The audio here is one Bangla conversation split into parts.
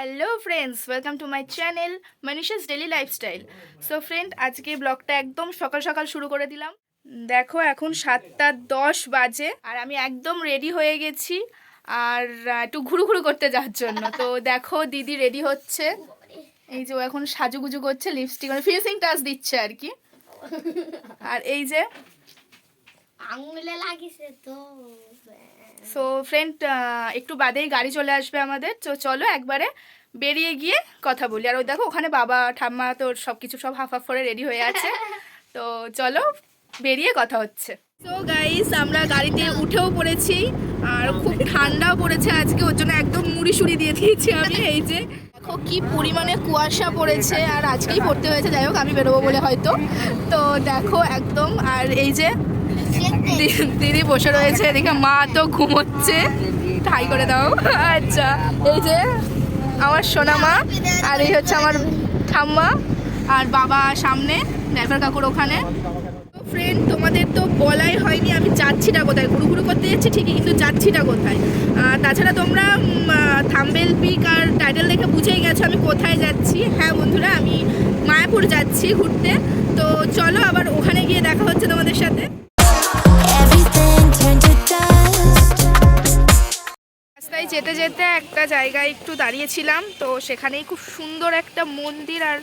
Hello friends welcome to my channel Manisha's daily lifestyle so friend আজকে ব্লগটা একদম সকাল সকাল শুরু করে দিলাম। দেখো, এখন সাতটা দশ বাজে আর আমি একদম রেডি হয়ে গেছি আর একটু ঘুরু ঘুরু করতে যাওয়ার জন্য। তো দেখো, দিদি রেডি হচ্ছে। এই যে ও এখন সাজুগুজু করছে লিপস্টিক মানে ফিনিশিং টাচ দিচ্ছে আর কি। আর এই যে আঙুলে লাগিছে তো সো ফ্রেন্ড একটু বাদেই গাড়ি চলে আসবে আমাদের। তো চলো একবারে বেরিয়ে গিয়ে কথা বলি। আর ওই দেখো ওখানে বাবা ঠাম্মা তোর সব কিছু সব হাফ হাফ করে রেডি হয়ে আছে। তো চলো বেরিয়ে কথা হচ্ছে। তো গাইস আমরা গাড়িতে উঠেও পড়েছি আর খুব ঠান্ডাও পড়েছে আজকে। ওর জন্য একদম মুড়ি সুড়ি দিয়ে দিয়েছি আমি এই যে। দেখো কি পরিমাণে কুয়াশা পড়েছে আর আজকেই পড়তে হয়েছে। যাই হোক আমি বেরোবো বলে হয়তো। তো দেখো একদম আর এই যে দিদি বসে রয়েছে, এদিকে মা তো ঘুমোচ্ছে। ঠাই করে দাও। আচ্ছা এই যে আমার সোনা মা আর এই হচ্ছে আমার ঠাম্মা, আর বাবা সামনে ড্রাইভার কাকুর ওখানে। ফ্রেন্ড তোমাদের তো বলাই হয়নি, আমি যাচ্ছি না কোথায়? ঘুরু ঘুরু করতে যাচ্ছি ঠিকই, কিন্তু যাচ্ছি না কোথায় তাছাড়া তোমরা থাম্বেল পিক আর টাইটেল দেখে বুঝেই গেছো আমি কোথায় যাচ্ছি। হ্যাঁ বন্ধুরা, আমি মায়াপুর যাচ্ছি ঘুরতে। তো চলো আবার ওখানে গিয়ে দেখা হচ্ছে তোমাদের সাথে। রাস্তায় যেতে যেতে একটা জায়গায় একটু দাঁড়িয়েছিলাম, তো সেখানেই খুব সুন্দর একটা মন্দির আর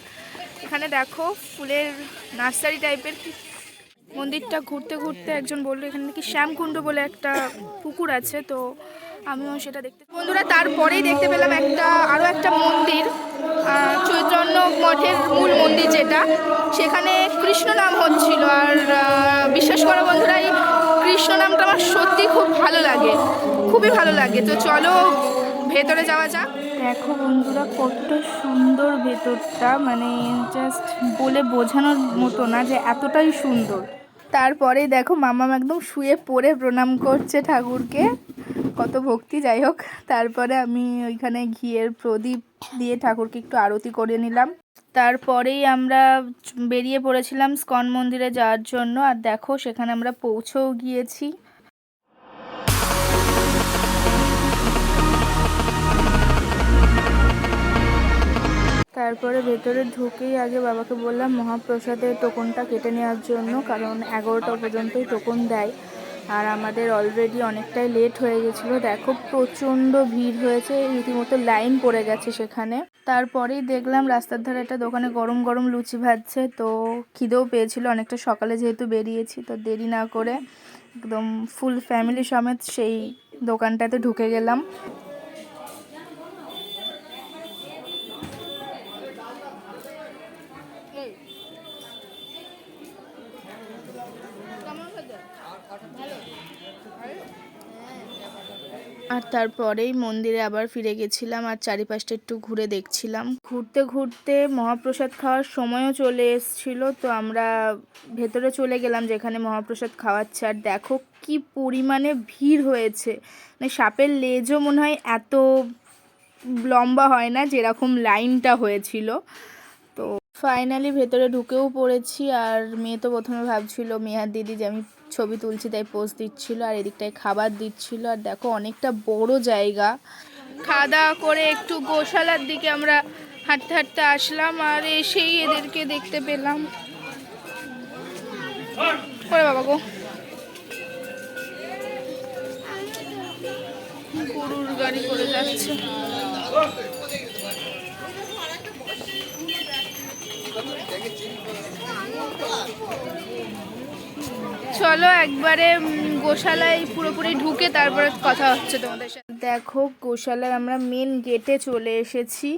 এখানে দেখো ফুলের নার্সারি টাইপের মন্দিরটা ঘুরতে ঘুরতে একজন বলল, এখানে নাকি শ্যামকুণ্ড বলে একটা পুকুর আছে। তো আমিও সেটা দেখতে বন্ধুরা, তারপরেই দেখতে পেলাম একটা, আরও একটা মন্দির চৈতন্য মঠের মূল মন্দির যেটা, সেখানে কৃষ্ণ নাম হচ্ছিল। আর বিশ্বাস করা বন্ধুরা কৃষ্ণ নামটা আমার সত্যি খুব ভালো লাগে খুবই ভালো লাগে। তো চলো ভেতরে যাওয়া যাক। দেখো বন্ধুরা কত সুন্দর ভেতরটা মানে জাস্ট বলে বোঝানোর মতো না যে এতটাই সুন্দর। তারপরে দেখো মামাম একদম শুয়ে পড়ে প্রণাম করছে ঠাকুরকে। কত ভক্তি যাই হোক। তারপরে আমি ওইখানে ঘিয়ের প্রদীপ দিয়ে ঠাকুরকে একটু আরতি করে নিলাম। তারপরেই আমরা বেরিয়ে পড়েছিলাম স্কন মন্দিরে যাওয়ার জন্য। আর দেখো, সেখানে আমরা পৌঁছেও গিয়েছি। তারপরে ভেতরে ঢুকেই আগে বাবাকে বললাম, মহাপ্রসাদের টোকনটা কেটে নেওয়ার জন্য, কারণ এগারোটা পর্যন্তই টোকন দেয়। আর আমাদের অলরেডি অনেকটাই লেট হয়ে গেছিল। দেখো, প্রচণ্ড ভিড় হয়েছে, রীতিমতো লাইন পড়ে গেছে সেখানে। তারপরেই দেখলাম রাস্তার ধারে একটা দোকানে গরম গরম লুচি ভাজছে, তো খিদেও পেয়েছিল অনেকটা। সকালে যেহেতু বেরিয়েছি, তো দেরি না করে একদম ফুল ফ্যামিলি সমেত সেই দোকানটাতে ঢুকে গেলাম। আর তারপরেই মন্দিরে আবার ফিরে গেছিলাম আর চারিপাশটা একটু ঘুরে দেখছিলাম। ঘুরতে ঘুরতে মহাপ্রসাদ খাওয়ার সময়ও চলে এসছিল, তো আমরা ভেতরে চলে গেলাম যেখানে মহাপ্রসাদ খাওয়াচ্ছে। আর দেখো কি পরিমাণে ভিড় হয়েছে। মানে সাপের লেজও মনে হয় এত লম্বা হয় না যেরকম লাইনটা হয়েছিল। তো ফাইনালি ভেতরে ঢুকেও পড়েছি আর মেয়ে তো প্রথমে ভাবছিল মেহার দিদি যে আমি ছবি তুলছি, তাই পোজ দিচ্ছিল, আর এদিকটায় খাবার দিচ্ছিল। আর দেখো, অনেকটা বড় জায়গা। খাওয়া দাওয়া করে একটু গোশালার দিকে আমরা হাঁটতে হাঁটতে আসলাম, আর এসেই এদেরকে দেখতে পেলাম। করে বাবা গো। গরুর গাড়ি করে যাচ্ছে। চলো একবারে গোশালায় পুরোপুরি ঢুকে তারপরে কথা হচ্ছে তোমাদের সাথে। দেখো গোশালার আমরা মেন গেটে চলে এসেছি।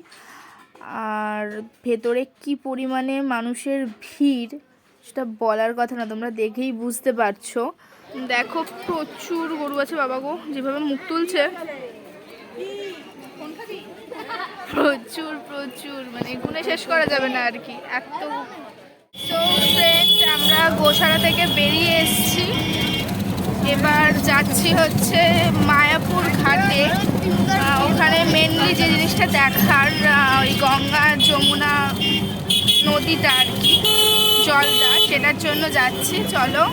আর ভেতরে কি পরিমাণে মানুষের ভিড় সেটা বলার কথা না তোমরা দেখেই বুঝতে পারছ। দেখো প্রচুর গরু আছে বাবা গো যেভাবে মুখ তুলছে। প্রচুর প্রচুর মানে গুণে শেষ করা যাবে না আর কি এত সো ফ্রেন্ড আমরা গোশালা থেকে বেরিয়ে এসেছি। এবার যাচ্ছি হচ্ছে মায়াপুর ঘাটে। ওখানে মেনলি যে জিনিসটা দেখার ওই গঙ্গা, যমুনা নদীটা আর কি, জলটা, সেটার জন্য যাচ্ছি। চলো,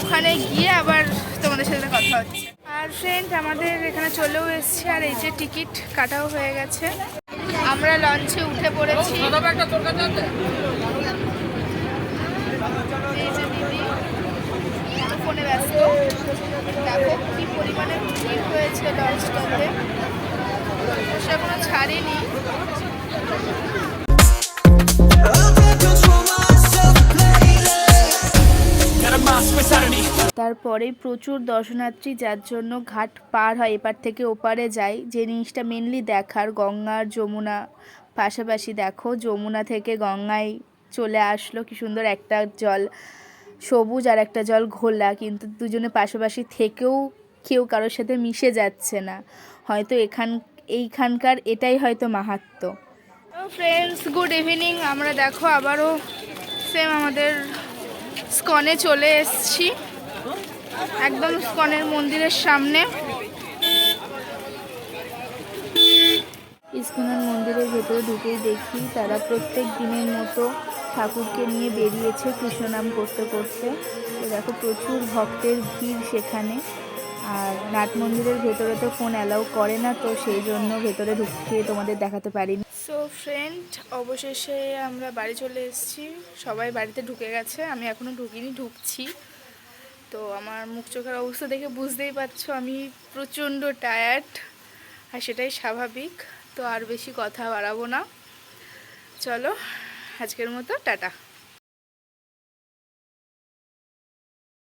ওখানে গিয়ে আবার তোমাদের সাথে কথা হচ্ছে। আর ফ্রেন্ড আমাদের এখানে চলেও এসছে, আর এই যে টিকিট কাটাও হয়ে গেছে। আমরা লঞ্চে উঠে পড়েছি এই যে দিদি ফোনে ব্যস্ত। দেখো কি পরিমাণে ভিড় হয়েছে লঞ্চটাতে এখনও ছাড়েনি। তারপরে প্রচুর দর্শনার্থী, যার জন্য ঘাট পার হয়, এপার থেকে ওপারে যায়। যে জিনিসটা মেনলি দেখার, গঙ্গার যমুনা। পাশাপাশি দেখো, যমুনা থেকে গঙ্গায় চলে আসলো, কি সুন্দর একটা জল। সবুজ আর একটা জল ঘোলা, কিন্তু দুজনে পাশাপাশি থেকেও কেউ কারোর সাথে মিশে যাচ্ছে না। হয়তো এখান, এইখানকার এটাই হয়তো মাহাত্ম। ফ্রেন্ডস গুড ইভিনিং আমরা দেখো আবারও সেম আমাদের স্কনে চলে এসছি। একদম স্কনের মন্দিরের সামনে। ইস্কনের মন্দিরের ভেতরে ঢুকেই দেখি তারা প্রত্যেক দিনের মতো ঠাকুরকে নিয়ে বেরিয়েছে কৃষ্ণনাম করতে করতে। তো দেখো প্রচুর ভক্তের ভিড় সেখানে। আর নাট মন্দিরের ভেতরে তো ফোন অ্যালাউ করে না, তো সেই জন্য ভেতরে ঢুকে তোমাদের দেখাতে পারিনি। সো ফ্রেন্ড অবশেষে আমরা বাড়ি চলে এসেছি। সবাই বাড়িতে ঢুকে গেছে, আমি এখনও ঢুকিনি, ঢুকছি। তো আমার মুখ চোখের অবস্থা দেখে বুঝতেই পারছ, আমি প্রচণ্ড টায়ার্ড আর সেটাই স্বাভাবিক। তো আর বেশি কথা বাড়াবো না। চলো আজকের মতো টাটা।